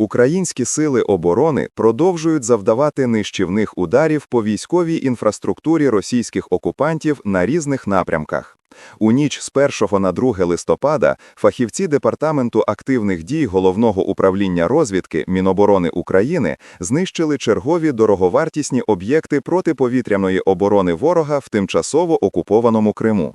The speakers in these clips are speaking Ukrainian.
Українські сили оборони продовжують завдавати нищівних ударів по військовій інфраструктурі російських окупантів на різних напрямках. У ніч з 1 на 2 листопада фахівці Департаменту активних дій Головного управління розвідки Міноборони України знищили чергові дороговартісні об'єкти протиповітряної оборони ворога в тимчасово окупованому Криму.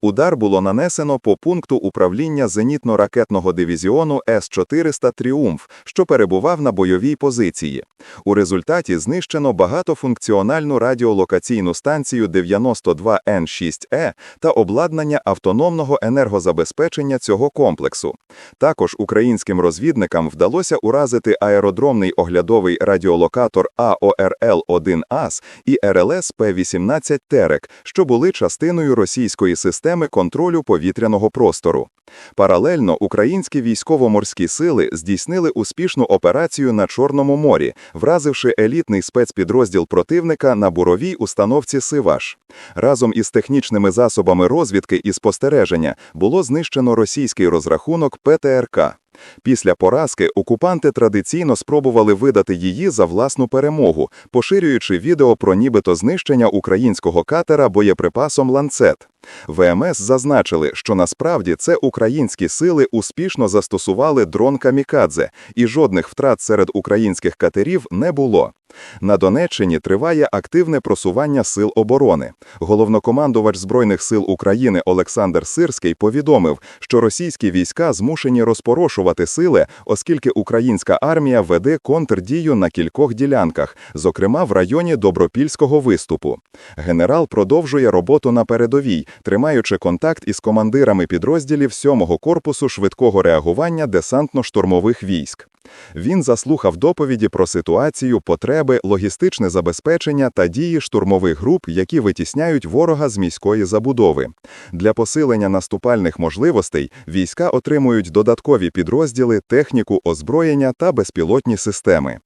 Удар було нанесено по пункту управління зенітно-ракетного дивізіону С-400 «Тріумф», що перебував на бойовій позиції. У результаті знищено багатофункціональну радіолокаційну станцію 92Н6Е та обладнання автономного енергозабезпечення цього комплексу. Також українським розвідникам вдалося уразити аеродромний оглядовий радіолокатор АОРЛ-1АС і РЛС П-18 «Терек», що були частиною російської системи контролю повітряного простору. Паралельно українські військово-морські сили здійснили успішну операцію на Чорному морі, вразивши елітний спецпідрозділ противника на буровій установці Сиваш. Разом із технічними засобами розвідки і спостереження було знищено російський розрахунок ПТРК. Після поразки окупанти традиційно спробували видати її за власну перемогу, поширюючи відео про нібито знищення українського катера боєприпасом «Ланцет». ВМС зазначили, що насправді це українські сили успішно застосували дрон «Камікадзе», і жодних втрат серед українських катерів не було. На Донеччині триває активне просування сил оборони. Головнокомандувач Збройних сил України Олександр Сирський повідомив, що російські війська змушені розпорошувати сили, оскільки українська армія веде контрдію на кількох ділянках, зокрема в районі Добропільського виступу. Генерал продовжує роботу на передовій, тримаючи контакт із командирами підрозділів 7-го корпусу швидкого реагування десантно-штурмових військ. Він заслухав доповіді про ситуацію, потреби, логістичне забезпечення та дії штурмових груп, які витісняють ворога з міської забудови. Для посилення наступальних можливостей війська отримують додаткові підрозділи, техніку, озброєння та безпілотні системи.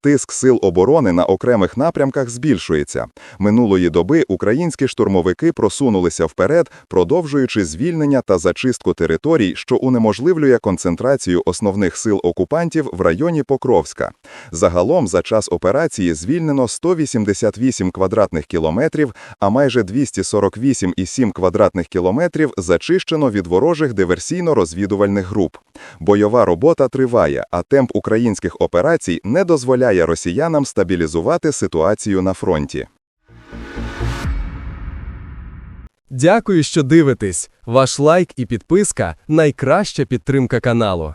Тиск сил оборони на окремих напрямках збільшується. Минулої доби українські штурмовики просунулися вперед, продовжуючи звільнення та зачистку територій, що унеможливлює концентрацію основних сил окупантів в районі Покровська. Загалом за час операції звільнено 188 квадратних кілометрів, а майже 248,7 квадратних кілометрів зачищено від ворожих диверсійно-розвідувальних груп. Бойова робота триває, а темп українських операцій не дозволяє росіянам стабілізувати ситуацію на фронті. Дякую, що дивитесь. Ваш лайк і підписка найкраща підтримка каналу.